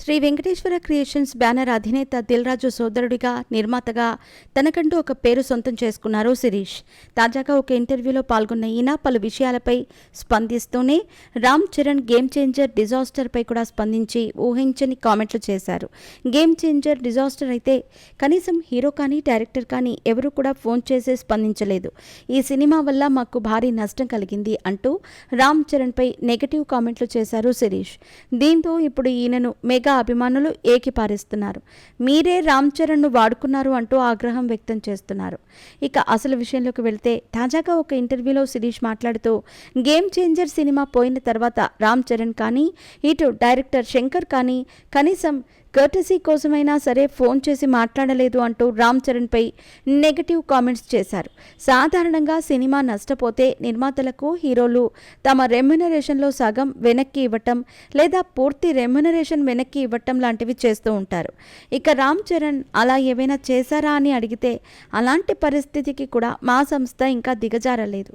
Shri Venkateswara creations banner అధినేత దిల్రాజు సోదరుడిగా నిర్మాతగా తనకంటూ ఒక పేరు సొంతం చేసుకున్నారు శిరీష్. తాజాగా ఒక ఇంటర్వ్యూలో పాల్గొన్న ఈయన పలు విషయాలపై స్పందిస్తూనే రామ్ చరణ్ గేమ్ చేంజర్ డిజాస్టర్పై కూడా స్పందించి ఊహించని కామెంట్లు చేశారు. గేమ్ చేంజర్ డిజాస్టర్ అయితే కనీసం హీరో కానీ డైరెక్టర్ కానీ ఎవరు కూడా ఫోన్ చేసి స్పందించలేదు. ఈ సినిమా వల్ల మాకు భారీ నష్టం కలిగింది అంటూ రామ్ చరణ్పై నెగటివ్ కామెంట్లు చేశారు శిరీష్. దీంతో ఇప్పుడు ఈయనను మెగా అభిమానులు ఏకిపారేస్తున్నారు. మీరే రామ్ చరణ్ను వాడుకున్నారు అంటూ ఆగ్రహం వ్యక్తం చేస్తున్నారు. ఇక అసలు విషయంలోకి వెళ్తే తాజాగా ఒక ఇంటర్వ్యూలో శిరీష్ మాట్లాడుతూ గేమ్ చేంజర్ సినిమా పోయిన తర్వాత రామ్ చరణ్ కానీ ఇటు డైరెక్టర్ శంకర్ కానీ కనీసం కర్టసీ కోసమైనా సరే ఫోన్ చేసి మాట్లాడలేదు అంటూ రామ్ చరణ్పై నెగటివ్ కామెంట్స్ చేశారు. సాధారణంగా సినిమా నష్టపోతే నిర్మాతలకు హీరోలు తమ రెమ్యునరేషన్లో సగం వెనక్కి ఇవ్వటం లేదా పూర్తి రెమ్యునరేషన్ వెనక్కి ఇవ్వటం లాంటివి చేస్తూ ఉంటారు. ఇక రామ్ చరణ్ అలా ఏవైనా చేశారా అని అడిగితే అలాంటి పరిస్థితికి కూడా మా సంస్థ ఇంకా దిగజారలేదు.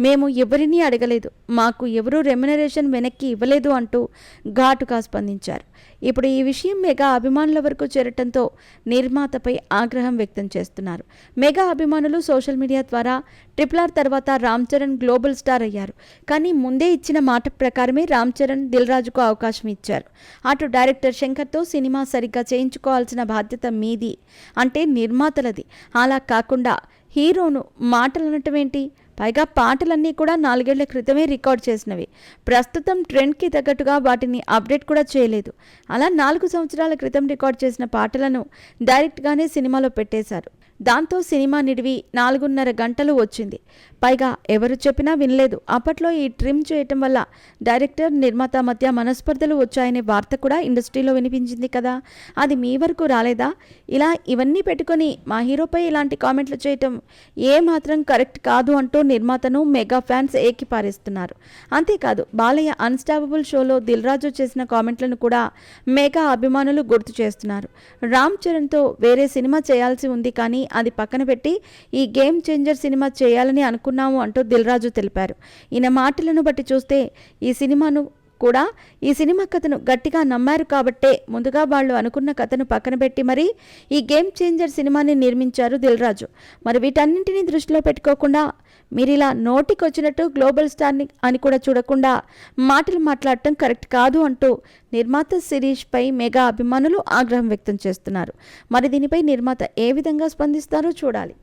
మేము ఎవరినీ అడగలేదు మాకు ఎవరూ రెమ్యునరేషన్ వెనక్కి ఇవ్వలేదు అంటూ ఘాటుగా స్పందించారు. ఇప్పుడు ఈ విషయం మెగా అభిమానుల వరకు చేరటంతో నిర్మాతపై ఆగ్రహం వ్యక్తం చేస్తున్నారు. మెగా అభిమానులు సోషల్ మీడియా ద్వారా ట్రిపుల్ ఆర్ తర్వాత రామ్ చరణ్ గ్లోబల్ స్టార్ అయ్యారు. కానీ ముందే ఇచ్చిన మాట ప్రకారమే రామ్ చరణ్ దిల్ రాజుకు అవకాశం ఇచ్చారు. అటు డైరెక్టర్ శంకర్తో సినిమా సరిగ్గా చేయించుకోవాల్సిన బాధ్యత మీది అంటే నిర్మాతలది. అలా కాకుండా హీరోను మాటలు అనటం ఏంటి పైగా పాటలన్నీ కూడా నాలుగేళ్ళ క్రితమే రికార్డ్ చేసినవి. ప్రస్తుతం ట్రెండ్కి తగ్గట్టుగా వాటిని అప్డేట్ కూడా చేయలేదు. అలా నాలుగు సంవత్సరాల క్రితం రికార్డ్ చేసిన పాటలను డైరెక్ట్గానే సినిమాలో పెట్టేశారు. దాంతో సినిమా నిడివి నాలుగున్నర గంటలు వచ్చింది. పైగా ఎవరు చెప్పినా వినలేదు. అప్పట్లో ఈ ట్రిమ్ చేయటం వల్ల డైరెక్టర్ నిర్మాత మధ్య మనస్పర్ధలు వచ్చాయనే వార్త కూడా ఇండస్ట్రీలో వినిపించింది కదా. అది మీ వరకు రాలేదా? ఇలా ఇవన్నీ పెట్టుకొని మా హీరోపై ఇలాంటి కామెంట్లు చేయటం ఏ మాత్రం కరెక్ట్ కాదు అంటూ నిర్మాతను మెగా ఫ్యాన్స్ ఏకిపారేస్తున్నారు. అంతేకాదు బాలయ్య అన్స్టాపబుల్ షోలో దిల్రాజు చేసిన కామెంట్లను కూడా మెగా అభిమానులు గుర్తు చేస్తున్నారు. రామ్ చరణ్తో వేరే సినిమా చేయాల్సి ఉంది కానీ అది పక్కన పెట్టి ఈ గేమ్ చేంజర్ సినిమా చేయాలని అనుకున్నాము అంటూ దిల్రాజు తెలిపారు. ఈయన మాటలను బట్టి చూస్తే ఈ సినిమాను కూడా ఈ సినిమా కథను గట్టిగా నమ్మారు కాబట్టే ముందుగా వాళ్ళు అనుకున్న కథను పక్కన పెట్టి మరి ఈ గేమ్ చేంజర్ సినిమాని నిర్మించారు దిల్రాజు. మరి వీటన్నింటినీ దృష్టిలో పెట్టుకోకుండా మీరు ఇలా నోటికొచ్చినట్టు గ్లోబల్ స్టార్ని అని కూడా చూడకుండా మాటలు మాట్లాడటం కరెక్ట్ కాదు అంటూ నిర్మాత శిరీష్పై మెగా అభిమానులు ఆగ్రహం వ్యక్తం చేస్తున్నారు. మరి దీనిపై నిర్మాత ఏ విధంగా స్పందిస్తారో చూడాలి.